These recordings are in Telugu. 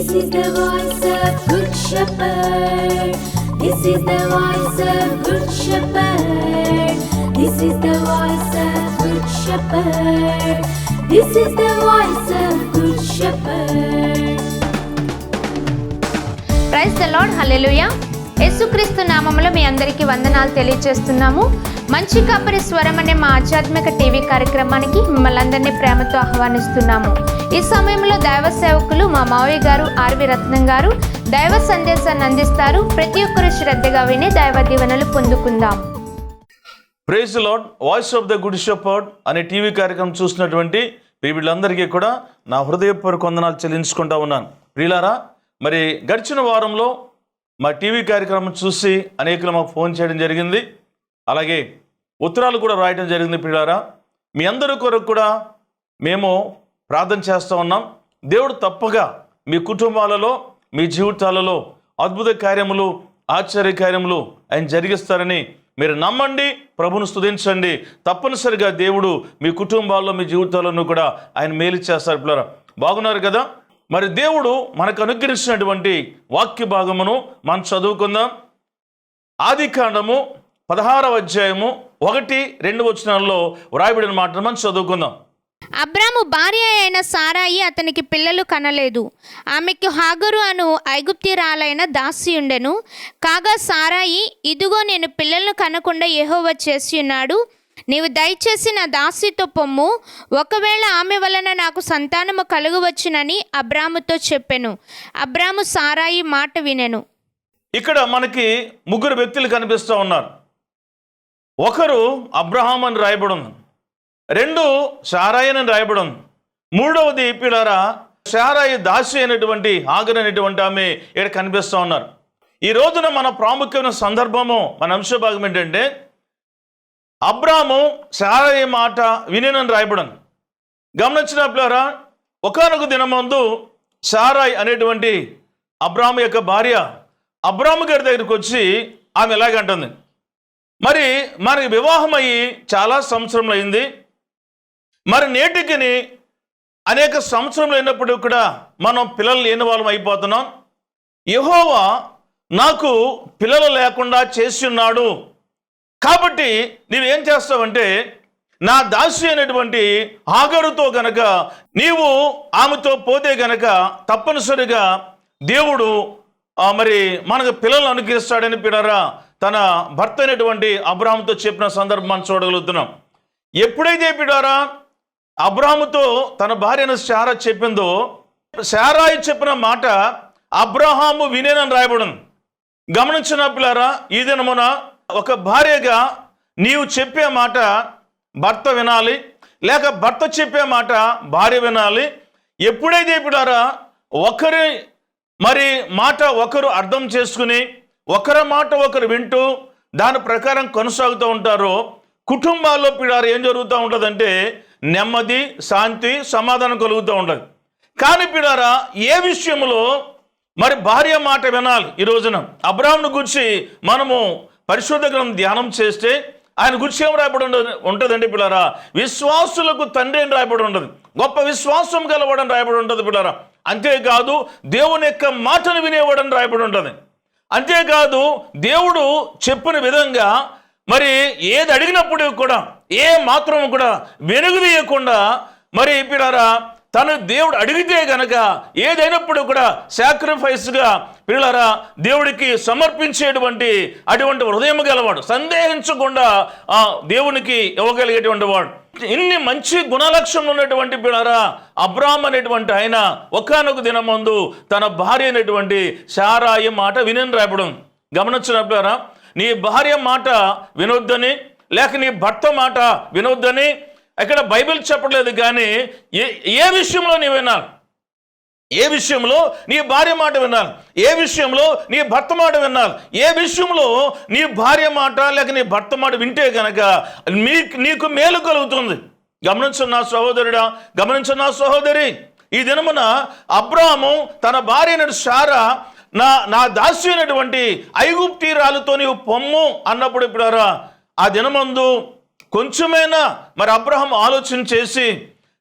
This is the voice of Good Shepherd. This is the voice of Good Shepherd. This is the voice of Good Shepherd. This is the voice of Good Shepherd. Praise the lord hallelujah యేసుక్రీస్తు నామంలో మీ అందరికీ వందనాలు తెలియజేస్తున్నాము మంచి కాపరి స్వరం అనే మా ఆధ్యాత్మిక టీవీ కార్యక్రమానికి మిమ్మల్ని అందరినీ ప్రేమతో ఆహ్వానిస్తున్నాము ఈ సమయంలో దైవ సేవకులు మా మావయ్య గారు ఆర్వి రత్నం గారు దైవ సందేశాన్ని అందిస్తారు. ప్రతి ఒక్కరూ శ్రద్ధగా విని దైవ దీవెనలు పొందుకుందాం. Praise lord voice of the good shepherd అనే టీవీ కార్యక్రమం చూసినటువంటి వీళ్ళందరికీ కూడా నా హృదయపూర్వక వందనాలు చెల్లించుకుంటా ఉన్నాను. ప్రియులారా మరి గడిచిన వారంలో మా టీవీ కార్యక్రమం చూసి అనేకులు మాకు ఫోన్ చేయడం జరిగింది. అలాగే ఉత్తరాలు కూడా రాయడం జరిగింది ప్రియులారా. మీ అందరి కొరకు కూడా మేము ప్రార్థన చేస్తూ ఉన్నాం. దేవుడు తప్పగా మీ కుటుంబాలలో మీ జీవితాలలో అద్భుత కార్యములు ఆశ్చర్య కార్యములు ఆయన జరిగిస్తారని మీరు నమ్మండి ప్రభును స్థుతించండి తప్పనిసరిగా దేవుడు మీ కుటుంబాల్లో మీ జీవితాలను కూడా ఆయన మేలు చేస్తారు పిల్లరా. బాగున్నారు కదా? మరి దేవుడు మనకు అనుగ్రహించినటువంటి వాక్య భాగమును మనం చదువుకుందాం. ఆది కాండము పదహారవ అధ్యాయము ఒకటి రెండు వచనాల్లో వ్రాయబడిన మాటను మనం చదువుకుందాం. అబ్రాము భార్య అయిన సారాయి అతనికి పిల్లలు కనలేదు. ఆమెకు హాగరు అను ఐగుప్తిరాలైన దాసి ఉండెను. కాగా సారాయి ఇదిగో నేను పిల్లలను కనకుండా ఏహోవ చేసి ఉన్నాడు. నీవు దయచేసి నా దాసితో పొమ్ము. ఒకవేళ ఆమె వలన నాకు సంతానము కలుగవచ్చునని అబ్రాముతో చెప్పెను. అబ్రాము సారాయి మాట వినెను. ఇక్కడ మనకి ముగ్గురు వ్యక్తులు కనిపిస్తూ ఉన్నారు. ఒకరు అబ్రహాం అని రాయబడి ఉంది. రెండు షారాయి అని మూడవది పిల్లరా షారాయి దాసి అయినటువంటి ఆగర్ అనేటువంటి ఆమె ఇక్కడ కనిపిస్తూ ఉన్నారు. ఈ రోజున మన ప్రాముఖ్యమైన సందర్భము మన అంశ భాగం ఏంటంటే అబ్రాము సారాయి మాట వినేనని రాయబడం ఉంది గమనించిన పిల్లరా ఒకనొక దినమందు షారాయ్ అనేటువంటి అబ్రాము యొక్క భార్య అబ్రాము గారి దగ్గరికి వచ్చి ఆమె ఎలాగంటుంది మరి మనకి వివాహం అయ్యి చాలా సంవత్సరంలో అయింది మరి నేటికిని అనేక సంవత్సరంలో అయినప్పుడు కూడా మనం పిల్లలు లేని వాళ్ళం అయిపోతున్నాం. యహోవా నాకు పిల్లలు లేకుండా చేసి ఉన్నాడు. కాబట్టి నీవేం చేస్తావంటే నా దాసి అయినటువంటి ఆగరుతో గనక నీవు ఆమెతో పోతే గనక తప్పనిసరిగా దేవుడు మరి మనకు పిల్లలు అనుగ్రహిస్తాడని పిడరా తన భర్త అయినటువంటి అబ్రాహంతో చెప్పిన సందర్భం చూడగలుగుతున్నాం. ఎప్పుడైతే పిడారా అబ్రాహాముతో తన భార్యను శారా చెప్పిందో శారాయి చెప్పిన మాట అబ్రహాము వినేనని రాయబడింది. గమనించిన పిల్లారా ఈ దినమున ఒక భార్యగా నీవు చెప్పే మాట భర్త వినాలి లేక భర్త చెప్పే మాట భార్య వినాలి. ఎప్పుడైతే పిల్లారా ఒకరి మరి మాట ఒకరు అర్థం చేసుకుని ఒకరి మాట ఒకరు వింటూ దాని ప్రకారం కొనసాగుతూ ఉంటారో కుటుంబాల్లో పిడారు ఏం జరుగుతూ ఉంటుందంటే నెమ్మది శాంతి సమాధానం కలుగుతూ ఉండదు కానీ పిడారా ఏ విషయంలో మరి భార్య మాట వినాలి ఈ రోజున? అబ్రాహ్ను గురించి మనము పరిశుద్ధ గ్రంథం ధ్యానం చేస్తే ఆయన గురించి ఏం రాయబడి ఉండదు ఉంటుందండి పిల్లరా? విశ్వాసులకు తండ్రి అని రాయబడి ఉండదు. గొప్ప విశ్వాసం గలవాడని రాయబడి ఉంటుంది పిల్లరా? అంతేకాదు దేవుని యొక్క మాటను వినేవాడని రాయబడి ఉంటుంది అంతేకాదు దేవుడు చెప్పిన విధంగా మరి ఏది అడిగినప్పుడు కూడా ఏ మాత్రం కూడా వెనుగుదీయకుండా మరి పిల్లరా తను దేవుడు అడిగితే గనక ఏదైనప్పుడు కూడా సాక్రిఫైస్గా పిల్లరా దేవుడికి సమర్పించేటువంటి అటువంటి హృదయం గలవాడు సందేహించకుండా ఆ దేవునికి ఇవ్వగలిగేటువంటి వాడు. ఇన్ని మంచి గుణలక్షణం ఉన్నటువంటి పిల్లరా అబ్రామ్ అనేటువంటి ఆయన ఒకనొక దినమందు తన భార్య అనేటువంటి శారాయి మాట వినని రాయపడం గమనించినప్పుడారా నీ భార్య మాట వినొద్దని లేక నీ భర్త మాట వినొద్దని? ఇక్కడ బైబిల్ చెప్పట్లేదు కానీ ఏ ఏ విషయంలో నీ వినాలి? ఏ విషయంలో నీ భార్య మాట వినాలి? ఏ విషయంలో నీ భర్త మాట వినాలి? ఏ విషయంలో నీ భార్య మాట లేక నీ భర్త మాట వింటే కనుక మీ నీకు మేలు కలుగుతుంది. గమనించిన నా సహోదరుడా గమనించిన నా సహోదరి. ఈ దినమున అబ్రాహము తన భార్య సారా శారా నా నా దాస్యమైనటువంటి ఐగుప్తీరాలతో నీవు పొమ్ము అన్నప్పుడు ఇప్పుడు ఆ దినమందు కొంచెమైనా మరి అబ్రహం ఆలోచన చేసి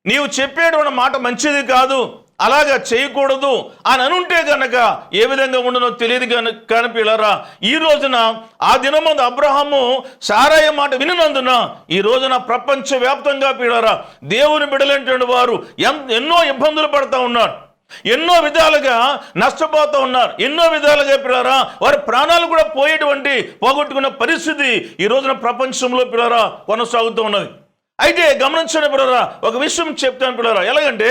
నీవు చెప్పేటువంటి మాట మంచిది కాదు అలాగా చేయకూడదు అని అనుంటే గనక ఏ విధంగా ఉండనో తెలియదు కనుక కానీ పిల్లరా ఈ రోజున ఆ దినమందు అబ్రహము సారాయ మాట వినినందున ఈ రోజున ప్రపంచవ్యాప్తంగా పిల్లరా దేవుని బిడలేంటి వారు ఎన్నో ఇబ్బందులు పడతా ఉన్నారు. ఎన్నో విధాలుగా నష్టపోతూ ఉన్నారు. ఎన్నో విధాలుగా పిల్లరా వారి ప్రాణాలు కూడా పోయేటువంటి పోగొట్టుకున్న పరిస్థితి ఈ రోజున ప్రపంచంలో పిల్లరా కొనసాగుతూ ఉన్నది. అయితే గమనించండి పిల్లరా ఒక విషయం చెప్తాను పిల్లరా. ఎలాగంటే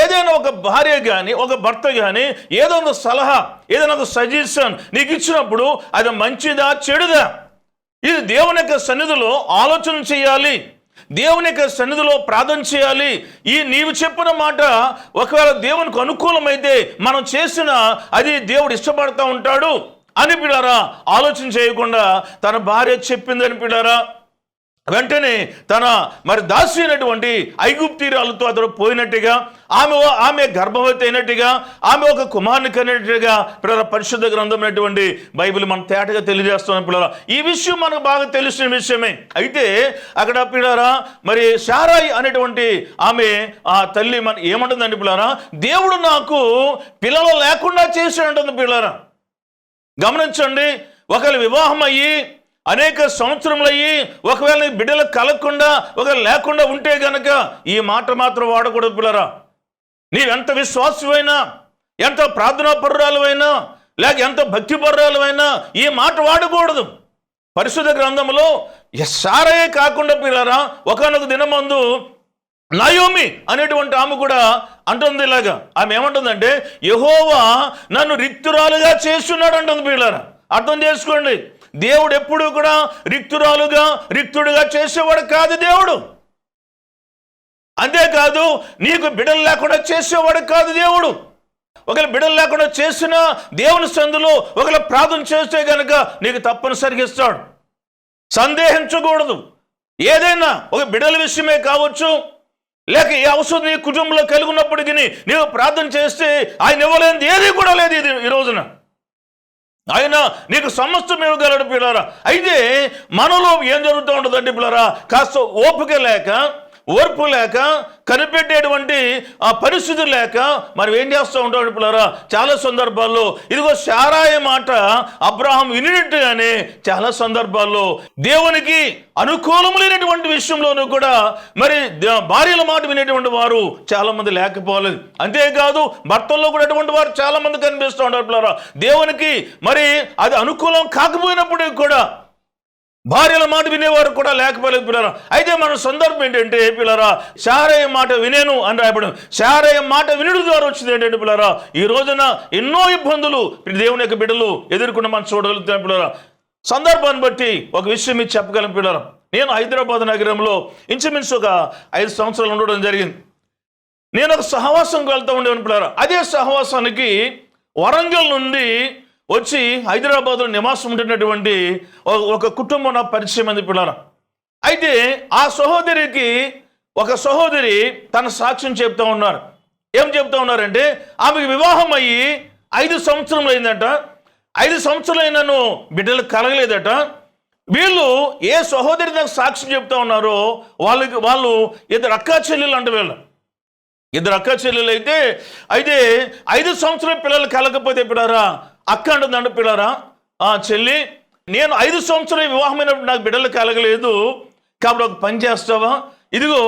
ఏదైనా ఒక భార్య కానీ ఒక భర్త కానీ ఏదో ఒక సలహా ఏదైనా ఒక సజెషన్ నీకు ఇచ్చినప్పుడు అది మంచిదా చెడుదా? ఇది దేవుని యొక్క సన్నిధిలో ఆలోచన చేయాలి. దేవుని యొక్క సన్నిధిలో ప్రార్థన చేయాలి. ఈ నీవు చెప్పిన మాట ఒకవేళ దేవునికి అనుకూలమైతే మనం చేసిన అది దేవుడు ఇష్టపడతా ఉంటాడు. అని పిల్లారా ఆలోచన చేయకుండా తన భార్య చెప్పిందని పిల్లారా వెంటనే తన మరి దాసి అయినటువంటి ఐగుప్తీరాలతో అతడు పోయినట్టుగా ఆమె ఆమె గర్భవతి అయినట్టుగా ఆమె ఒక కుమారుని కనేట్టుగా పిల్లల పరిశుద్ధ గ్రంథం బైబిల్ మనం తేటగా తెలియజేస్తున్నాం పిల్లల. ఈ విషయం మనకు బాగా తెలిసిన విషయమే. అయితే అక్కడ పిల్లరా మరి శారాయి అనేటువంటి ఆమె ఆ తల్లి మన ఏమంటుందండి పిల్లరా దేవుడు నాకు పిల్లలు లేకుండా చేసి ఉంటుంది పిల్లరా. గమనించండి ఒకవేళ వివాహం అయ్యి అనేక సంవత్సరములయ్యి ఒకవేళ నీ బిడ్డలు కలగకుండా ఒక లేకుండా ఉంటే గనక ఈ మాట మాత్రం వాడకూడదు పిల్లరా. నీవెంత విశ్వాసమైనా ఎంత ప్రార్థనా పరురాలువైనా లేక ఎంత భక్తి పరురాలువైనా ఈ మాట వాడకూడదు. పరిశుద్ధ గ్రంథంలో సారయే కాకుండా పిల్లరా ఒకనొక దినమందు నయోమి అనేటువంటి ఆమె కూడా అంటుంది ఇలాగా. ఆమె ఏమంటుందంటే యహోవా నన్ను రిక్తురాలుగా చేస్తున్నాడు అంటుంది పిల్లరా. అర్థం చేసుకోండి. దేవుడు ఎప్పుడు కూడా రిక్తురాలుగా రిక్తుడుగా చేసేవాడు కాదు దేవుడు. అంతేకాదు నీకు బిడలు లేకుండా చేసేవాడు కాదు దేవుడు. ఒకవేళ బిడలు లేకుండా చేసిన దేవుని సందులో ఒకవేళ ప్రార్థన చేస్తే గనక నీకు తప్పనిసరిగా ఇస్తాడు. సందేహించకూడదు. ఏదైనా ఒక బిడల విషయమే కావచ్చు లేక ఏ అవసరం నీ కుటుంబంలో కలిగి ఉన్నప్పటికీ నీవు ప్రార్థన చేస్తే ఆయన ఇవ్వలేనిది ఏది కూడా లేదు ఇది ఈ రోజున. ఆయన నీకు సమస్తం ఇవ్వగలడు పిల్లరా. అయితే మనలో ఏం జరుగుతూ ఉంటుందండి పిల్లరా? కాస్త ఓపిక లేక ఓర్పు లేక కనిపెట్టేటువంటి ఆ పరిస్థితి లేక మనం ఏం చేస్తూ ఉంటాం పిల్లరా చాలా సందర్భాల్లో ఇదిగో శారాయ మాట అబ్రాహం వినినట్టుగానే చాలా సందర్భాల్లో దేవునికి అనుకూలం లేనటువంటి విషయంలోనూ కూడా మరి ద- భార్యల మాట వినేటువంటి వారు చాలా మంది లేకపోలేదు. అంతేకాదు భర్తల్లో కూడా అటువంటి వారు చాలా మంది కనిపిస్తూ ఉంటారు పిల్లరా దేవునికి మరి అది అనుకూలం కాకపోయినప్పటికీ కూడా భార్యల మాట వినేవారు కూడా లేకపోలేదు పిల్లరా. అయితే మన సందర్భం ఏంటంటే పిల్లరా శారయ్య మాట వినేను అని రాయబడం శారయ్య మాట వినుడు ద్వారా వచ్చింది ఏంటంటే పిల్లరా ఈ రోజున ఎన్నో ఇబ్బందులు దేవుని యొక్క బిడ్డలు ఎదుర్కొన్న మనం చూడగలుగుతాం పిల్లరా. సందర్భాన్ని బట్టి ఒక విషయం మీరు చెప్పగలం పిల్లరా. నేను హైదరాబాద్ నగరంలో ఇంచుమించు ఒక ఐదు సంవత్సరాలు ఉండడం జరిగింది. నేను ఒక సహవాసంకి వెళ్తూ ఉండేవాడిని పిల్లరా. అదే సహవాసానికి వరంగల్ నుండి వచ్చి హైదరాబాద్లో నివాసం ఉంటున్నటువంటి ఒక- కుటుంబం నాకు పరిచయం అంది పిల్లల. అయితే ఆ సహోదరికి ఒక సహోదరి తన సాక్ష్యం చెప్తా ఉన్నారు. ఏం చెప్తా ఉన్నారంటే ఆమెకు వివాహం అయ్యి ఐదు సంవత్సరంలో అయిందట. ఐదు సంవత్సరాలు అయినను బిడ్డలు కలగలేదట. వీళ్ళు ఏ సహోదరి నాకు సాక్ష్యం చెప్తా ఉన్నారో వాళ్ళకి వాళ్ళు ఇద్దరు అక్కా చెల్లెలు అంట వీళ్ళు. ఇద్దరు అక్క చెల్లెలు అయితే అయితే ఐదు సంవత్సరాల పిల్లలు కలగకపోతే ఎప్పుడారా? అక్క అంటుందండి పిల్లరా. ఆ చెల్లి నేను ఐదు సంవత్సరాలు వివాహమైనప్పుడు నాకు బిడ్డలు కలగలేదు. కాబట్టి ఒక పని చేస్తావా? ఇదిగో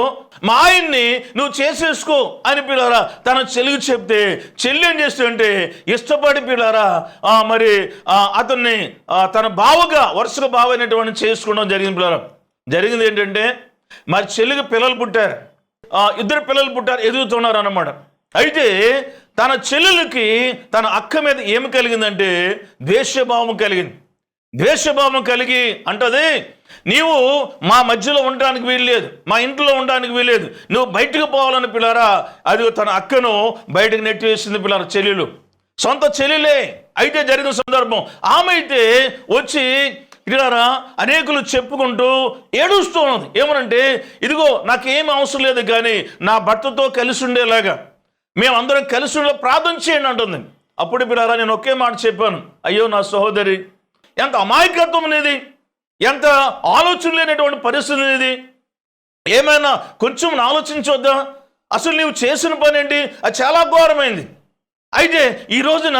మా ఆయన్ని నువ్వు చేసేసుకో అని పిల్లరా తన చెల్లికి చెప్తే చెల్లి ఏం చేస్తుంటే ఇష్టపడి పిల్లరా మరి అతన్ని తన బావగా వరుసగా బావ అయినటువంటి చేసుకోవడం జరిగింది పిల్లరా. జరిగింది ఏంటంటే మరి చెల్లికి పిల్లలు పుట్టారు. ఇద్దరు పిల్లలు పుట్టారు ఎదుగుతున్నారు అన్నమాట. అయితే తన చెల్లెలకి తన అక్క మీద ఏమి కలిగిందంటే ద్వేషభావం కలిగింది. ద్వేషభావం కలిగి అంటది నీవు మా మధ్యలో ఉండడానికి వీల్లేదు మా ఇంట్లో ఉండడానికి వీల్లేదు నువ్వు బయటకు పోవాలని పిల్లరా అది తన అక్కను బయటకు నెట్టివేసింది పిల్లరా చెల్లెలు. సొంత చెల్లెలే అయితే జరిగిన సందర్భం. ఆమె అయితే వచ్చి పిల్లరా అనేకులు చెప్పుకుంటూ ఏడుస్తూ ఉన్నది. ఏమనంటే ఇదిగో నాకేం అవసరం లేదు కానీ నా భర్తతో కలిసి ఉండేలాగా మేమందరం కలిసి ఉండే ప్రార్థన చేయండి అంటుంది. అప్పుడు బిడారా నేను ఒకే మాట చెప్పాను. అయ్యో నా సహోదరి ఎంత అమాయకత్వం అనేది ఎంత ఆలోచన లేనటువంటి పరిస్థితి అనేది. ఏమైనా కొంచెం ఆలోచించొద్దా? అసలు నీవు చేసిన పని ఏంటి? అది చాలా ఘోరమైంది. అయితే ఈ రోజున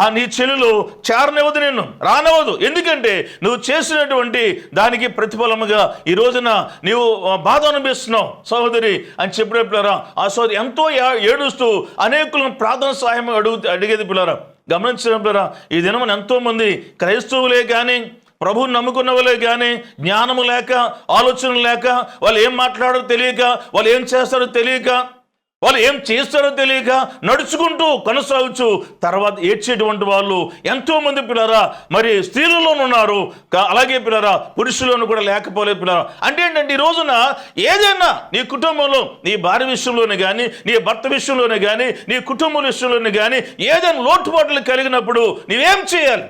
ఆ నీ చెలులు చేరనివ్వదు నిన్ను రానవ్వదు. ఎందుకంటే నువ్వు చేసినటువంటి దానికి ప్రతిఫలముగా ఈ రోజున నీవు బాధ అనిపిస్తున్నావు సహోదరి అని చెప్పిన పిల్లరా ఆ సోదరి ఎంతో ఏడుస్తూ అనేకులను ప్రార్థన సహాయం అడుగు అడిగేది పిల్లరా. గమనించిన పిల్లరా ఈ దినమున ఎంతోమంది క్రైస్తవులే కానీ ప్రభువు నమ్ముకున్న వాళ్ళే కానీ జ్ఞానము లేక ఆలోచన లేక వాళ్ళు ఏం మాట్లాడారో తెలియక వాళ్ళు ఏం చేస్తారో తెలియక వాళ్ళు ఏం చేస్తారో తెలియక నడుచుకుంటూ కొనసాగుచు. తర్వాత ఏడ్చేటువంటి వాళ్ళు ఎంతోమంది పిల్లరా మరి స్త్రీలలోనూ ఉన్నారు. అలాగే పిల్లరా పురుషులను కూడా లేకపోలేదు పిల్లరా. అంటే ఏంటంటే ఈ రోజున ఏదైనా నీ కుటుంబంలో నీ భార్య విషయంలోనే కానీ నీ భర్త విషయంలోనే కానీ నీ కుటుంబం విషయంలోనే కానీ ఏదైనా లోటుపాట్లు కలిగినప్పుడు నీవేం చేయాలి?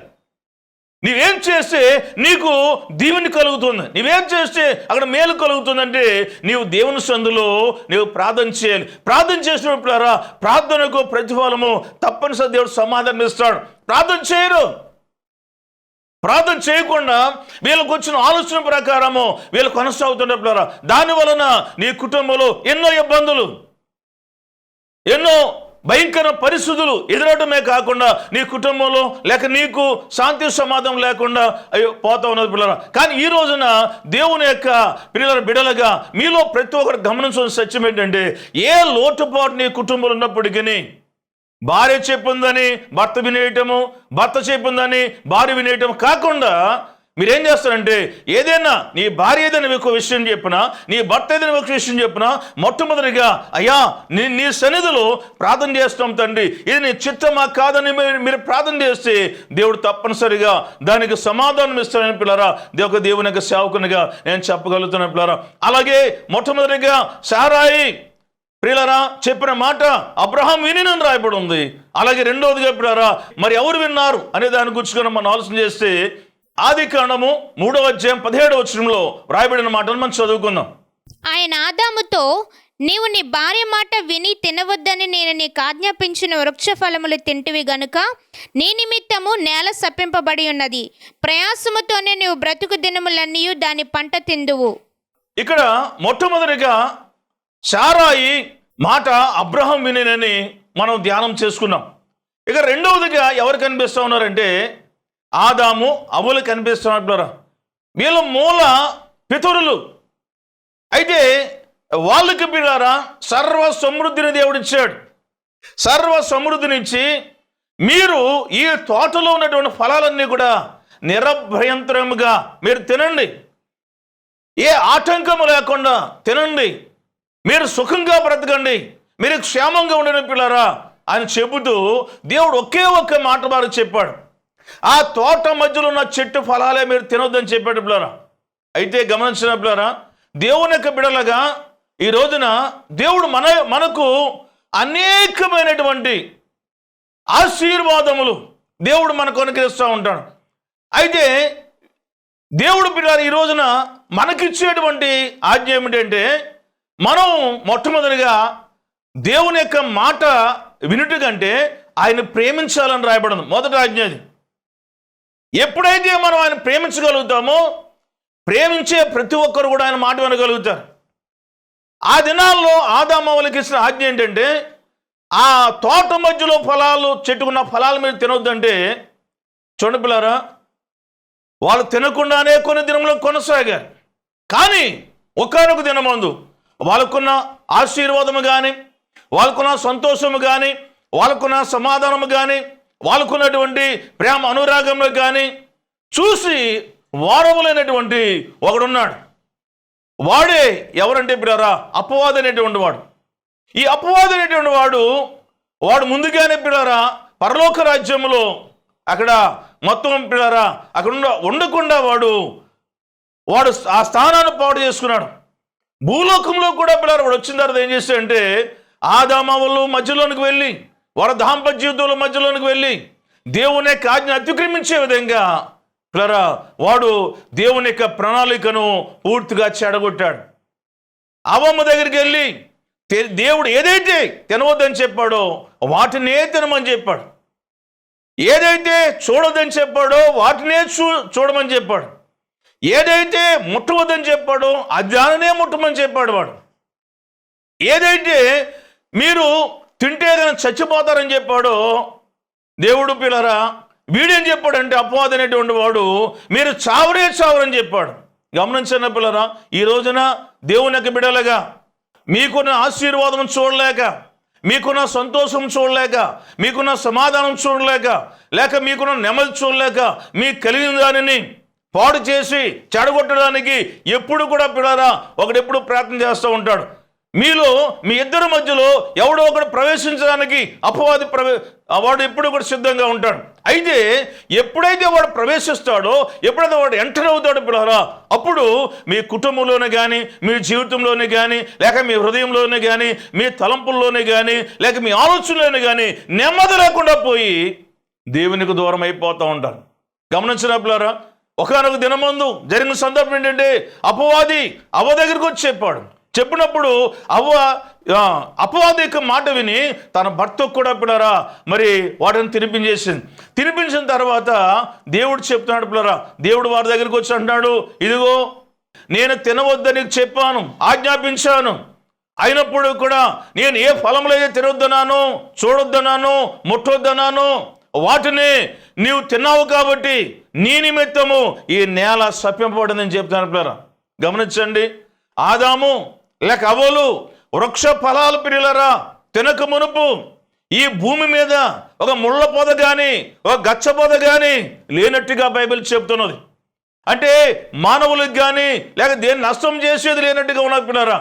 నీవేం చేస్తే నీకు దీవెని కలుగుతుంది? నీవేం చేస్తే అక్కడ మేలు కలుగుతుందంటే నీవు దేవుని సందులో నీవు ప్రార్థన చేయాలి. ప్రార్థన చేసినప్పుడు ప్రార్థనకు ప్రతిఫలము తప్పనిసరి దేవుడు సమాధానం ఇస్తాడు. ప్రార్థన చేయరు. ప్రార్థన చేయకుండా వీళ్ళకు వచ్చిన ఆలోచన ప్రకారము వీళ్ళు కొనసాగుతున్నప్పుడారా దాని వలన నీ కుటుంబంలో ఎన్నో ఇబ్బందులు ఎన్నో భయంకర పరిస్థితులు ఎదురవటమే కాకుండా నీ కుటుంబంలో లేక నీకు శాంతి సమాధానం లేకుండా అయ్యో పోతా ఉన్నది పిల్లరా. కానీ ఈ రోజున దేవుని యొక్క పిల్లల బిడలగా మీలో ప్రతి ఒక్కరు గమనించిన సత్యం ఏంటంటే ఏ లోటుపాటు నీ కుటుంబంలో ఉన్నప్పటికీ భార్య చెప్పిందని భర్త వినేయటము భర్త చెప్పిందని భార్య వినేయటం కాకుండా మీరేం చేస్తారంటే ఏదైనా నీ భార్య ఏదైనా ఒక విషయం చెప్పినా నీ భర్త ఏదైనా ఒక విషయం చెప్పినా మొట్టమొదటిగా అయ్యా నీ నీ సన్నిధిలో ప్రార్థన చేస్తాం తండ్రి. ఇది నీ చిత్తమా కాదని మీరు- మీరు ప్రార్థన చేస్తే దేవుడు తప్పనిసరిగా దానికి సమాధానం ఇస్తాడని పిల్లరా దేవ దేవుని యొక్క సేవకునిగా నేను చెప్పగలుగుతున్నాను పిల్లరా. అలాగే మొట్టమొదటిగా సారాయి ప్రియులరా చెప్పిన మాట అబ్రహాం వినినని రాయబడి ఉంది. అలాగే రెండవదిగా ప్రియులరా మరి ఎవరు విన్నారు? అనే దాని గురించి మనం ఆలోచన చేస్తే ఆది కాండము మూడవ అధ్యాయం పదిహేడవ వచనంలో రాయబడిన మాటను మనం చదువుకుందాం. ఆయన ఆదాముతో నీవు నీ భార్య మాట విని తినవద్దని నేను నీకు ఆజ్ఞాపించిన వృక్ష ఫలములు తింటివి గనుక నీ నిమిత్తము నేల సప్పింపబడి ఉన్నది. ప్రయాసముతోనే నీవు బ్రతుకు దినములన్నీ దాని పంట తిందువు. ఇక్కడ మొట్టమొదటిగా సారాయి మాట అబ్రహం వినినని మనం ధ్యానం చేసుకున్నాం. ఇక రెండవదిగా ఎవరు కనిపిస్తూ ఉన్నారంటే ఆదాము అవులు కనిపిస్తున్నారు వీళ్ళ మూల పితరులు. అయితే వాళ్ళకి పిల్లారా సర్వ సమృద్ధిని దేవుడిచ్చాడు. సర్వ సమృద్ధినిచ్చి మీరు ఈ తోటలో ఉన్నటువంటి ఫలాలన్నీ కూడా నిరభ్యంతరముగా మీరు తినండి. ఏ ఆటంకము లేకుండా తినండి. మీరు సుఖంగా బ్రతకండి. మీరు క్షేమంగా ఉండని పిల్లరా అని చెబుతూ దేవుడు ఒకే ఒక్క మాట వారు చెప్పాడు. ఆ తోట మధ్యలో ఉన్న చెట్టు ఫలాలే మీరు తినొద్దని చెప్పాడు అయితే గమనించిన దేవుని యొక్క బిడలగా ఈ రోజున దేవుడు మన మనకు అనేకమైనటువంటి ఆశీర్వాదములు దేవుడు మనకు అనుగ్రహిస్తూ ఉంటాడు. అయితే దేవుడు పిల్లలు ఈ రోజున మనకిచ్చేటువంటి ఆజ్ఞ ఏమిటంటే మనం మొట్టమొదటిగా దేవుని యొక్క మాట వినుట కంటే ఆయన ప్రేమించాలని రాయబడింది. మొదటి ఆజ్ఞ అది. ఎప్పుడైతే మనం ఆయన ప్రేమించగలుగుతామో ప్రేమించే ప్రతి ఒక్కరు కూడా ఆయన మాట వినగలుగుతారు. ఆ దినాల్లో ఆదామవులకి ఇచ్చిన ఆజ్ఞ ఏంటంటే ఆ తోట మధ్యలో ఫలాలు చెట్టుకున్న ఫలాలు మీద తినొద్దంటే చూడండి పిల్లరా వాళ్ళు తినకుండానే కొన్ని దినంలో కొనసాగారు. కానీ ఒకనొక దినమందు వాళ్ళకున్న ఆశీర్వాదము కానీ వాళ్ళకున్న సంతోషము కానీ వాళ్ళకున్న సమాధానము కానీ వాళ్ళకున్నటువంటి ప్రేమ అనురాగంలో కానీ చూసి వారములైనటువంటి ఒకడున్నాడు. వాడే ఎవరంటే పిల్లరా అపవాది అనేటువంటి వాడు. ఈ అపవాది అనేటువంటి వాడు వాడు ముందుగానే పిల్లరా పరలోక రాజ్యములో అక్కడ మొత్తం పిల్లరా అక్కడ ఉండ ఉండకుండా వాడు వాడు ఆ స్థానాన్ని పాడు చేసుకున్నాడు. భూలోకంలో కూడా పిల్లలు వాడు వచ్చిన తర్వాత ఏం చేశాడంటే ఆదామవులు మధ్యలోనికి వెళ్ళి వారి దాంపత్య జీవితంలో మధ్యలోనికి వెళ్ళి దేవుని యొక్క ఆజ్ఞ అతిక్రమించే విధంగా పిల్లరా వాడు దేవుని యొక్క ప్రణాళికను పూర్తిగా చెడగొట్టాడు. అవమ్మ దగ్గరికి వెళ్ళి దేవుడు ఏదైతే తినవద్దని చెప్పాడో వాటినే తినమని చెప్పాడు. ఏదైతే చూడొద్దని చెప్పాడో వాటినే చూ చూడమని చెప్పాడు. ఏదైతే ముట్టవద్దని చెప్పాడో అది ముట్టమని చెప్పాడు వాడు. ఏదైతే మీరు తింటే ఏదైనా చచ్చిపోతారని చెప్పాడు. దేవుడు పిల్లరా వీడేం చెప్పాడంటే అపవాది అనేటువంటి వాడు మీరు చావరే చావరని చెప్పాడు. గమనించిన పిల్లరా ఈ రోజున దేవుని యొక్క బిడలగా మీకున్న ఆశీర్వాదం చూడలేక మీకున్న సంతోషం చూడలేక మీకున్న సమాధానం చూడలేక లేక మీకున్న నెమ్మది చూడలేక మీకు కలిగిన దానిని పాడు చేసి చెడగొట్టడానికి ఎప్పుడు కూడా పిల్లరా ఒకడెప్పుడు ప్రయత్నం చేస్తూ ఉంటాడు. మీలో మీ ఇద్దరి మధ్యలో ఎవడో ఒకడు ప్రవేశించడానికి అపవాది ప్రవే వాడు ఎప్పుడు కూడా సిద్ధంగా ఉంటాడు. అయితే ఎప్పుడైతే వాడు ప్రవేశిస్తాడో ఎప్పుడైతే వాడు ఎంటర్ అవుతాడో పిల్లరా అప్పుడు మీ కుటుంబంలోనే కానీ మీ జీవితంలోనే కానీ లేక మీ హృదయంలోనే కానీ మీ తలంపుల్లోనే కానీ లేక మీ ఆలోచనలోనే కానీ నెమ్మది లేకుండా పోయి దేవునికి దూరం అయిపోతూ ఉంటారు. గమనించిన పిల్లరా ఒకనొక దినమందు జరిగిన సందర్భం ఏంటంటే అపవాది అవ దగ్గరికి వచ్చి చెప్పాడు. చెప్పినప్పుడు అవ్వ అపవాది యొక్క మాట విని తన భర్తకు కూడా పిల్లరా మరి వాటిని తినిపించేసింది. తినిపించిన తర్వాత దేవుడు చెప్తున్నాడు పిల్లరా దేవుడు వారి దగ్గరికి వచ్చి అంటున్నాడు ఇదిగో నేను తినవద్దని చెప్పాను ఆజ్ఞాపించాను. అయినప్పుడు కూడా నేను ఏ ఫలములు అయితే తినొద్దన్నానో చూడొద్దన్నానో వాటిని నీవు తిన్నావు కాబట్టి నీ నిమిత్తము ఈ నేల సప్పింపబడిందని చెప్తాను పిల్లరా. గమనించండి. ఆదాము లేక అవోలు వృక్ష ఫలాలు పిల్లరా తినక మునుపు ఈ భూమి మీద ఒక ముళ్ళ పొద కానీ ఒక గచ్చ పొద కానీ లేనట్టుగా బైబిల్ చెప్తున్నది. అంటే మానవులకు కానీ లేక దేన్ని నష్టం చేసేది లేనట్టుగా ఉన్నది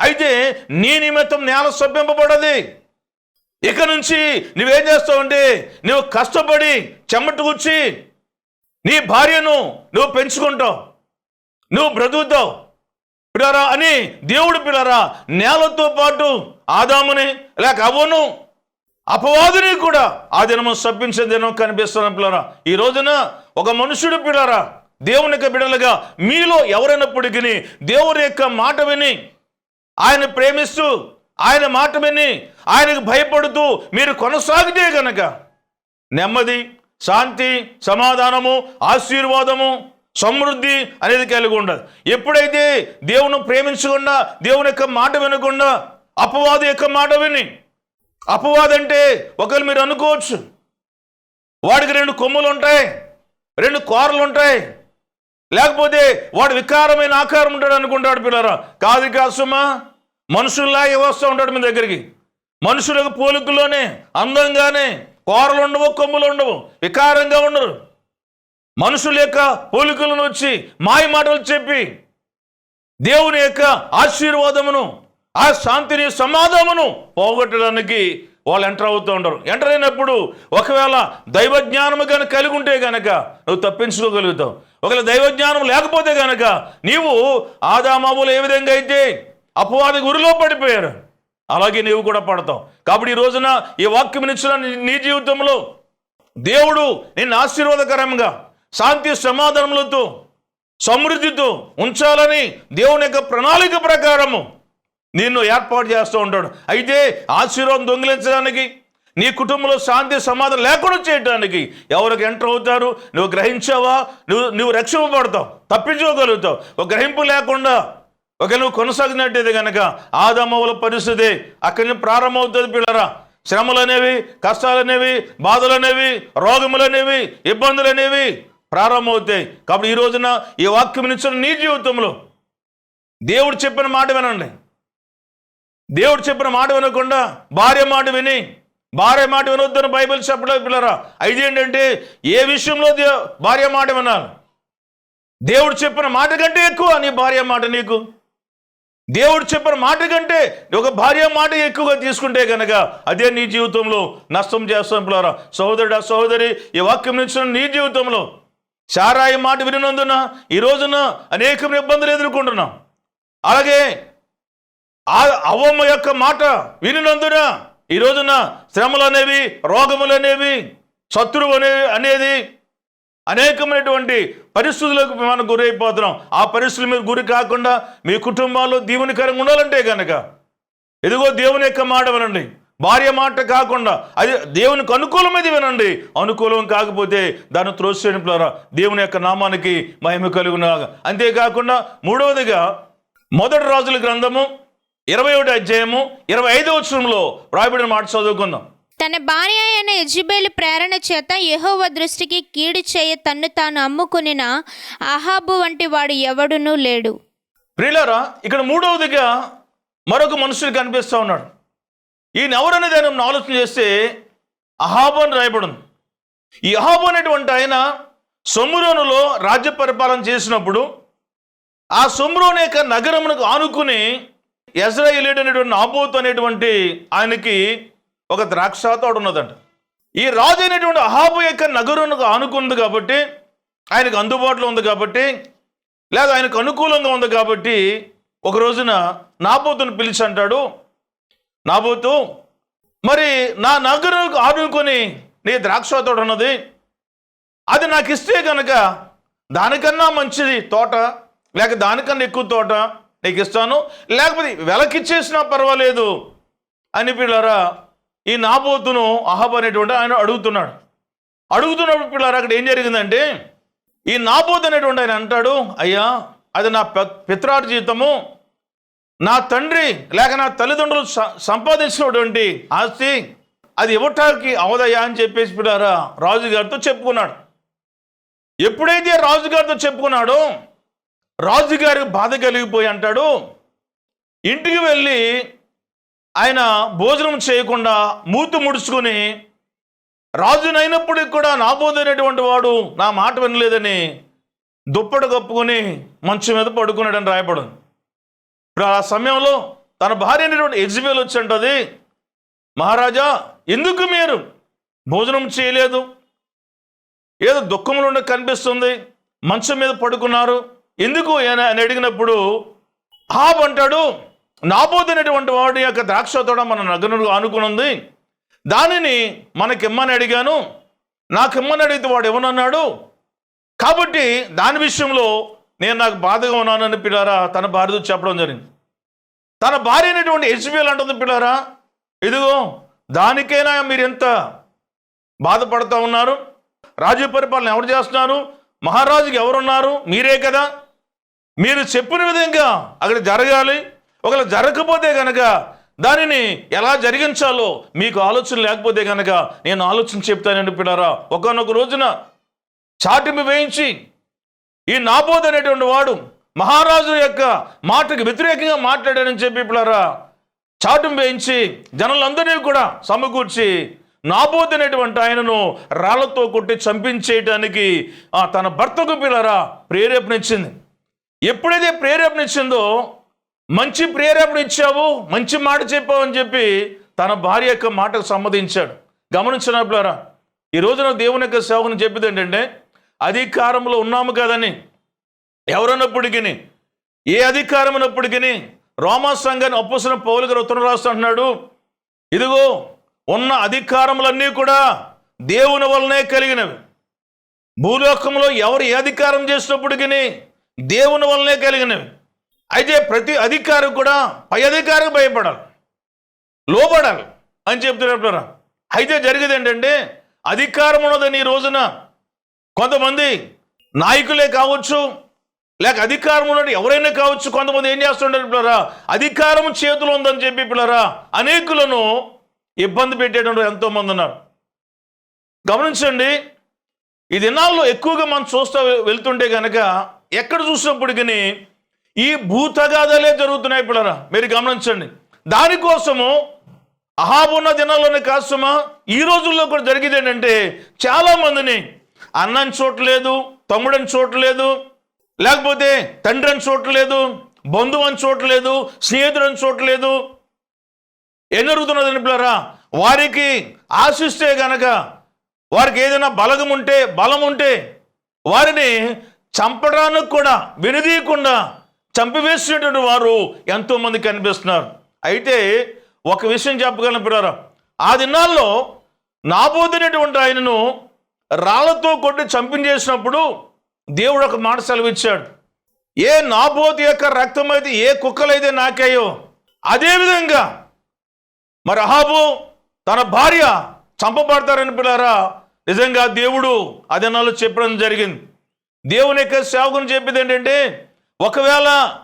అయితే నీ నిమిత్తం నేల సభ్యింపబడది ఇక నుంచి నువ్వేం చేస్తావంటే నువ్వు కష్టపడి చెమట కూర్చి నీ భార్యను నువ్వు పెంచుకుంటావు. నువ్వు బ్రతుకుతావు. పిల్లరా అని దేవుడు పిల్లరా నేలతో పాటు ఆదాముని లేక అవ్వను అపవాదిని కూడా ఆ దినము సప్పించే దినం కనిపిస్తున్న పిల్లరా ఈ రోజున ఒక మనుషుడు పిల్లరా దేవుని యొక్క బిడలుగా మీలో ఎవరైనప్పటికీ దేవుని యొక్క మాట విని ఆయన ప్రేమిస్తూ ఆయన మాట విని ఆయనకు భయపడుతూ మీరు కొనసాగితే గనక నెమ్మది శాంతి సమాధానము ఆశీర్వాదము సమృద్ధి అనేది కలిగి ఉండదు. ఎప్పుడైతే దేవుని ప్రేమించకుండా దేవుని యొక్క మాట వినకుండా అపవాది యొక్క మాట విని అపవాదంటే ఒకరు మీరు అనుకోవచ్చు. వాడికి రెండు కొమ్ములు ఉంటాయి రెండు కూరలు ఉంటాయి లేకపోతే వాడు వికారమైన ఆకారం ఉంటాడు అనుకుంటాడు పిల్లరా. కాదు కాసుమా మనుషుల్లా వస్తూ ఉంటాడు మీ దగ్గరికి. మనుషులకు పోలికలోనే అందంగానే కూరలు ఉండవు కొమ్ములు ఉండవు వికారంగా ఉండరు. మనుషుల యొక్క పోలికలను వచ్చి మాయ మాటలు చెప్పి దేవుని యొక్క ఆశీర్వాదమును ఆ శాంతిని సమాధానమును పోగొట్టడానికి వాళ్ళు ఎంటర్ అవుతూ ఉంటారు ఎంటర్ అయినప్పుడు ఒకవేళ దైవజ్ఞానము కనుక కలిగి ఉంటే కనుక నువ్వు తప్పించుకోగలుగుతావు. ఒకవేళ దైవజ్ఞానం లేకపోతే కనుక నీవు ఆదామాబులు ఏ విధంగా అయితే అపవాది గురిలో పడిపోయారు. అలాగే నీవు కూడా పడతావు. కాబట్టి ఈ రోజున ఈ వాక్యం ఇచ్చిన నీ జీవితంలో దేవుడు నిన్ను ఆశీర్వాదకరంగా శాంతి సమాధానములతో సమృద్ధితో ఉంచాలని దేవుని యొక్క ప్రణాళిక ప్రకారము నిన్ను ఏర్పాటు చేస్తూ ఉంటాడు. అయితే ఆశీర్వాదం దొంగిలించడానికి నీ కుటుంబంలో శాంతి సమాధానం లేకుండా చేయడానికి ఎవరికి ఎంటర్ అవుతారు? నువ్వు గ్రహించావా? నువ్వు నువ్వు రక్షింపబడతావు తప్పించుకోగలుగుతావు. ఒక గ్రహింపు లేకుండా ఒక నువ్వు కొనసాగినట్టయితే కనుక ఆదమ్మవుల పరిస్థితి అక్కడి నుంచి ప్రారంభమవుతుంది పిల్లరా. శ్రమలు అనేవి కష్టాలు అనేవి బాధలు అనేవి రోగములు అనేవి ఇబ్బందులు అనేవి ప్రారంభమవుతాయి. కాబట్టి ఈ రోజున ఈ వాక్యం నిచ్చిన నీ జీవితంలో దేవుడు చెప్పిన మాట వినండి. దేవుడు చెప్పిన మాట వినకుండా భార్య మాట విని భార్య మాట వినొద్దని బైబిల్ చెప్పలేదు పిల్లరా? ఇదేంటంటే ఏ విషయంలో దేవ భార్య మాట వినాలి? దేవుడు చెప్పిన మాట కంటే ఎక్కువ నీ భార్య మాట నీకు. దేవుడు చెప్పిన మాట కంటే ఒక భార్య మాట ఎక్కువగా తీసుకుంటే కనుక అదే నీ జీవితంలో నష్టం చేస్తాం పిల్లరా? సహోదరుడా సహోదరి ఈ వాక్యం నుంచి నీ జీవితంలో శారాయి మాట వినినందున ఈ రోజున అనేక ఇబ్బందులు ఎదుర్కొంటున్నాం. అలాగే ఆ అవ్వమ్మ యొక్క మాట వినినందున ఈ రోజున శ్రమలు అనేవి రోగములు అనేవి శత్రువు అనే అనేది అనేకమైనటువంటి పరిస్థితులకు మనం గురైపోతున్నాం. ఆ పరిస్థితుల మీద గురి కాకుండా మీ కుటుంబాల్లో దీవునికరంగా ఉండాలంటే కనుక ఇదిగో దేవుని యొక్క మాట వినండి. భార్య మాట కాకుండా అది దేవునికి అనుకూలమైనది వినండి. అనుకూలం కాకపోతే దాన్ని త్రోసేయడం ద్వారా దేవుని యొక్క నామానికి మహిమ కలుగునా అంతేకాకుండా మూడవదిగా మొదటి రాజుల గ్రంథము ఇరవై ఒకటి అధ్యాయము ఇరవై ఐదో వచ్చంలో రాయబడిన మాట చదువుకుందాం. తన భార్య అయిన యజబేలు ప్రేరణ చేత యెహోవా దృష్టికి కీడు చేయ తన్ను తాను అమ్ముకునిన అహాబు వంటి వాడు ఎవడునూ లేడు. ప్రియులారా ఇక్కడ మూడవదిగా మరొక మనుషుడు కనిపిస్తూ ఉన్నాడు. ఈయన ఎవరనే దాన్ని మనం ఆలోచన చేస్తే అహాబు అని రాయబడింది. ఈ అహాబు అనేటువంటి ఆయన సొమ్రోనులో రాజ్య పరిపాలన చేసినప్పుడు ఆ సొమ్మురోని యొక్క నగరమునకు ఆనుకుని ఎజ్రాయిలేడు అనేటువంటి నాబోతు అనేటువంటి ఆయనకి ఒక ద్రాక్షతోడు ఉన్నదంట. ఈ రాజు అయినటువంటి అహాబు యొక్క నగరునకు ఆనుకుంది కాబట్టి ఆయనకు అందుబాటులో ఉంది కాబట్టి లేదా ఆయనకు అనుకూలంగా ఉంది కాబట్టి ఒక రోజున నాబోతును పిలిచి అంటాడు నాబోతు మరి నా నగరుకు ఆడుకొని నీ ద్రాక్ష తోట ఉన్నది. అది నాకు ఇస్తే కనుక దానికన్నా మంచిది తోట లేక దానికన్నా ఎక్కువ తోట నీకు ఇస్తాను లేకపోతే వెలకిచ్చేసినా పర్వాలేదు. అని పిల్లరా ఈ నాబోతును అహబ్ అనేటువంటి ఆయన అడుగుతున్నాడు. అడుగుతున్నప్పుడు పిల్లరా అక్కడ ఏం జరిగిందంటే ఈ నాబోతు అనేటువంటి ఆయన అంటాడు అయ్యా అది నా పిత్రార్జితము. నా తండ్రి లేక నా తల్లిదండ్రులు సంపాదించినటువంటి ఆస్తి అది ఇవ్వటానికి అవదయ్యా అని చెప్పేసి పిల్లారా రాజుగారితో చెప్పుకున్నాడు. ఎప్పుడైతే రాజుగారితో చెప్పుకున్నాడో రాజుగారికి బాధ కలిగిపోయి అంటాడు. ఇంటికి వెళ్ళి ఆయన భోజనం చేయకుండా మూతి ముడుచుకొని రాజునైనప్పటికి కూడా నాబోదైనటువంటి వాడు నా మాట వినలేదని దుప్పటి కప్పుకొని మంచం మీద పడుకున్నాడని రాయబడు ఇప్పుడు ఆ సమయంలో తన భార్య అయినటువంటి ఎగ్జిబిల్ వచ్చి అంటది మహారాజా ఎందుకు మీరు భోజనం చేయలేదు? ఏదో దుఃఖంలో ఉండే కనిపిస్తుంది. మంచం మీద పడుకున్నారు. ఎందుకు అని అని అడిగినప్పుడు హాబ్ అంటాడు నాబోతున్నటువంటి వాడి యొక్క ద్రాక్ష తోడ మన నగరంలో ఆనుకునుంది. దానిని మనకిమ్మని అడిగాను. నాకిమ్మని అడిగితే వాడు ఎవనన్నాడు కాబట్టి దాని విషయంలో నేను నాకు బాధగా ఉన్నానని పిల్లారా తన భార్యతో చెప్పడం జరిగింది. తన భార్య అయినటువంటి హెచ్బిఎల్ అంటుంది పిల్లారా ఇదిగో దానికైనా మీరు ఎంత బాధపడుతూ ఉన్నారు? రాజ్య పరిపాలన ఎవరు చేస్తున్నారు? మహారాజుకి ఎవరున్నారు? మీరే కదా. మీరు చెప్పిన విధంగా అక్కడ జరగాలి. ఒకవేళ జరగకపోతే కనుక దానిని ఎలా జరిగించాలో మీకు ఆలోచన లేకపోతే కనుక నేను ఆలోచన చెప్తానండి పిల్లారా. ఒకనొక రోజున చాటింపు వేయించి ఈ నాబోద్ అనేటువంటి వాడు మహారాజు యొక్క మాటకు వ్యతిరేకంగా మాట్లాడాడని చెప్పి ఇప్పుడారా చాటుం వేయించి జనులందరినీ కూడా సమకూర్చి నాబోద్ అనేటువంటి ఆయనను రాళ్ళతో కొట్టి చంపించేయటానికి ఆ తన భర్తకు పిల్లరా ప్రేరేపణిచ్చింది ఎప్పుడైతే ప్రేరేపణిచ్చిందో మంచి ప్రేరేపణ ఇచ్చావు మంచి మాట చెప్పావు అని చెప్పి తన భార్య యొక్క మాటకు సమ్మతించాడు. గమనించినప్పుడారా ఈ రోజున దేవుని యొక్క సేవకుని చెప్పింది ఏంటంటే అధికారంలో ఉన్నాము కదని ఎవరన్నప్పటికీ ఏ అధికారం అన్నప్పటికీ రోమా సంఘాన్ని అప్పసిన పౌలు గారు ఉత్తరం రాస్తుంటున్నాడు ఇదిగో ఉన్న అధికారములన్నీ కూడా దేవుని వలనే కలిగినవి. భూలోకంలో ఎవరు ఏ అధికారం చేసినప్పటికీ దేవుని వలనే కలిగినవి. అయితే ప్రతి అధికారం కూడా పై అధికారికి భయపడాలి లోబడాలి అని చెప్తున్నారు. అయితే జరిగేది ఏంటంటే అధికారం ఉన్నదని ఈ రోజున కొంతమంది నాయకులే కావచ్చు లేక అధికారం ఉన్నట్టు ఎవరైనా కావచ్చు కొంతమంది ఏం చేస్తుంటారు పిల్లరా? అధికారం చేతిలో ఉందని చెప్పి పిల్లరా అనేకులను ఇబ్బంది పెట్టేటువంటి ఎంతోమంది ఉన్నారు. గమనించండి ఈ దినాల్లో ఎక్కువగా మనం చూస్తూ వెళ్తుంటే కనుక ఎక్కడ చూసినప్పటికీ ఈ భూతగాథలే జరుగుతున్నాయి పిల్లరా. మీరు గమనించండి. దానికోసము అహాబున్న దినాల్లోనే కాస్తమా ఈ రోజుల్లో కూడా జరిగేది ఏంటంటే చాలామందిని మందిని అన్నని చూడలేదు తమ్ముడని చూడలేదు లేకపోతే తండ్రి అని చూడలేదు బంధువు అని చూడలేదు స్నేహితుడు అని చూడలేదు ఏం జరుగుతున్నది వారికి ఆశిస్తే గనక వారికి ఏదైనా బలగం ఉంటే బలం ఉంటే వారిని చంపడానికి కూడా వినదీయకుండా చంపివేసినటువంటి వారు ఎంతోమంది కనిపిస్తున్నారు. అయితే ఒక విషయం చెప్పగలను పిల్లరా ఆ దినాల్లో నాబోతున్నటువంటి ఆయనను రాళ్ళతో కొట్టి చంపించేసినప్పుడు దేవుడు ఒక మాట సెలవిచ్చాడు. ఏ నాబోతు యొక్క రక్తం అయితే ఏ కుక్కలైతే నాకాయో అదేవిధంగా మరి అహాబు తన భార్య చంపబడతారని పిల్లారా నిజంగా దేవుడు అదనాలు చెప్పడం జరిగింది. దేవుని యొక్క సేవకుని చెప్పింది ఏంటంటే ఒకవేళ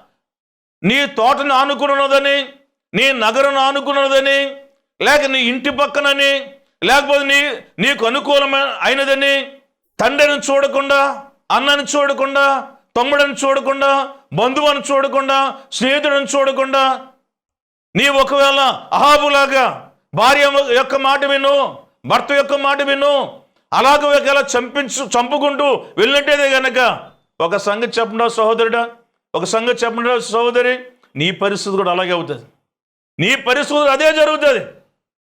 నీ తోటను ఆనుకున్నదని నీ నగరం ఆనుకున్నదని లేక నీ ఇంటి పక్కనని లేకపోతే నీ నీకు అనుకూలమైన అయినదని తండ్రిని చూడకుండా అన్నని చూడకుండా తమ్ముడని చూడకుండా బంధువుని చూడకుండా స్నేహితుడిని చూడకుండా నీ ఒకవేళ అహాబులాగా భార్య యొక్క మాట విను భర్త యొక్క మాట విను అలాగ ఒకవేళ చంపించు చంపుకుంటూ వెళ్ళినట్టేదే కనుక ఒక సంగతి చెప్పడా సహోదరుడా ఒక సంగతి చెప్పడా సహోదరి నీ పరిస్థితి కూడా అలాగే అవుతుంది. నీ పరిస్థితి అదే జరుగుతుంది.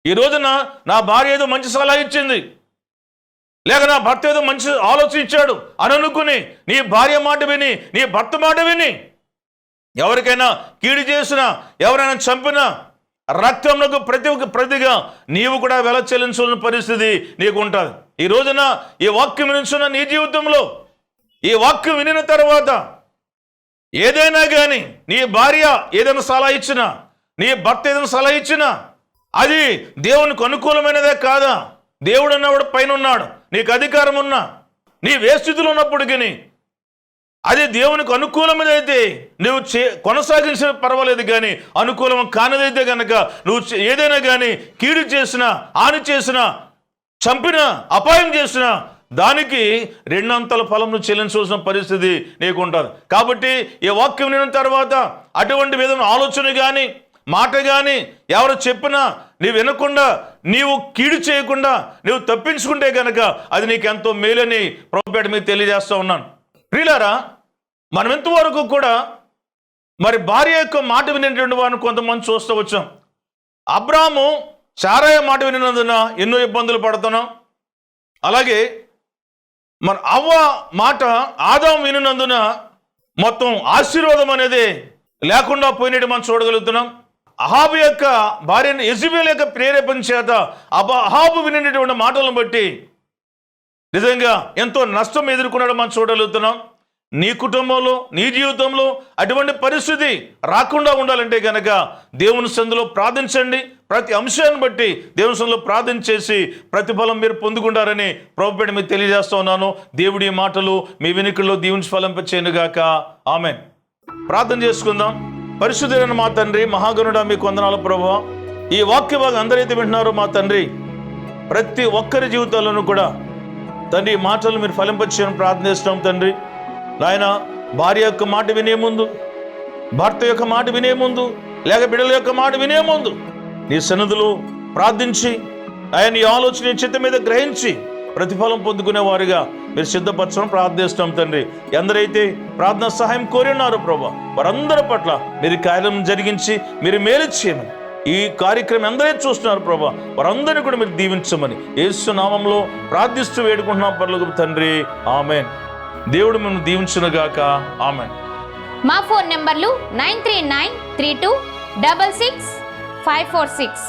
ఈ రోజున నా భార్య ఏదో మంచి సలహా ఇచ్చింది. లేక నా భర్త ఏదో మంచి ఆలోచన ఇచ్చాడు. అని అనుకుని నీ భార్య మాట విని నీ భర్త మాట విని ఎవరికైనా కీడు చేసినా ఎవరైనా చంపినా రక్తంలో ప్రతి ఒక్క ప్రతిగా నీవు కూడా వెల చెల్లించాల్సిన పరిస్థితి నీకు ఉంటుంది. ఈ రోజున ఈ వాక్యం వినిచున్న నీ జీవితంలో ఈ వాక్యం వినిన తర్వాత ఏదైనా కానీ నీ భార్య ఏదైనా సలహా ఇచ్చినా నీ భర్త ఏదైనా సలహా ఇచ్చినా అది దేవునికి అనుకూలమైనదే కాదా? దేవుడు అన్నవాడు పైన ఉన్నాడు నీకు అధికారం ఉన్నా నీ వేస్థితిలో ఉన్నప్పటికీ అది దేవునికి అనుకూలమైనదైతే నువ్వు చే కొనసాగించిన పర్వాలేదు కానీ అనుకూలం కానిదైతే కనుక నువ్వు ఏదైనా కానీ కీడు చేసినా హాని చేసినా చంపినా అపాయం చేసినా దానికి రెండంతల ఫలం చెల్లించవలసిన పరిస్థితి నీకు ఉంటుంది కాబట్టి ఈ వాక్యం విన్న తర్వాత అటువంటి విధమైన ఆలోచన కానీ మాట కానీ ఎవరు చెప్పినా నీవు వినకుండా నీవు కీడు చేయకుండా నీవు తప్పించుకుంటే కనుక అది నీకు ఎంతో మేలని ప్రభుపేట మీకు తెలియజేస్తూ ఉన్నాను. ప్రియులారా మనం ఇంతవరకు కూడా మరి భార్య యొక్క మాట వినేటువంటి వారిని కొంతమంది చూస్తూ వచ్చాం. అబ్రాము శారాయ మాట వినినందున ఎన్నో ఇబ్బందులు పడుతున్నాం. అలాగే మన అవ్వ మాట ఆదాం వినినందున మొత్తం ఆశీర్వాదం అనేది లేకుండా పోయినట్టు మనం చూడగలుగుతున్నాం. అహాబు యొక్క భార్యను ఎజుబేల్ యొక్క ప్రేరేపణ చేత అబ అహాబు వినినటువంటి మాటలను బట్టి నిజంగా ఎంతో నష్టం ఎదుర్కొన్నాడు మనం చూడగలుగుతున్నాం నీ కుటుంబంలో నీ జీవితంలో అటువంటి పరిస్థితి రాకుండా ఉండాలంటే కనుక దేవుని సందులో ప్రార్థించండి. ప్రతి అంశాన్ని బట్టి దేవుని సందులో ప్రార్థన చేసి ప్రతిఫలం మీరు పొందుకుంటారని ప్రభుపేట మీకు తెలియజేస్తా ఉన్నాను. దేవుడి మాటలు మీ వెనుకల్లో దీవుని ఫలింపచేయనుగాక ఆమె ప్రార్థన చేసుకుందాం. పరిశుద్ధులైన మా తండ్రి మహాగణుడ మీకు వందనాల ప్రభు ఈ వాక్య భాగం అందరైతే వింటున్నారో మా తండ్రి. ప్రతి ఒక్కరి జీవితాలను కూడా తండ్రి మాటలు మీరు ఫలింపచేయని ప్రార్థనిస్తాం తండ్రి. నాయన భార్య యొక్క మాట వినే ముందు భర్త యొక్క మాట వినే ముందు లేక బిడ్డల యొక్క మాట వినే ముందు నీ సన్నిధులు ప్రార్థించి ఆయన నీ ఆలోచన చిత్త మీద గ్రహించి ప్రతిఫలం పొందుకునే వారిగా మీరు సిద్ధపరచడం ప్రార్థిస్తాం తండ్రి. ఎందరైతే ప్రార్థన సహాయం కోరి ఉన్నారు ప్రభా వారందరి పట్ల మీరు కార్యం జరిగించి మీరు మేలు చేయమని ఈ కార్యక్రమం ఎందరైతే చూస్తున్నారు ప్రభా వారందరినీ కూడా మీరు దీవించమని యేసు నామంలో ప్రార్థిస్తూ వేడుకుంటున్నాం పర్లకు తండ్రి. ఆమె దేవుడు మేము దీవించునుగాక ఆమె మా ఫోన్ నెంబర్లు nine three nine three two double six five four six.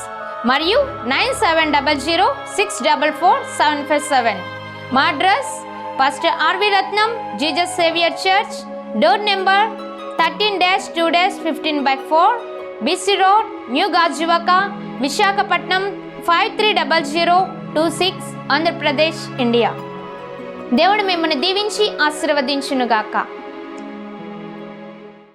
మరియు nine seven double zero six double four seven five seven. మా address first RV Ratnam Jesus Saviour church door number thirteen dash two dash fifteen by four BC road new Gajuwaka Visakhapatnam five three double zero two six Andhra Pradesh India. దేవుడు మిమ్మల్ని దీవించి ఆశీర్వదించునుగాక.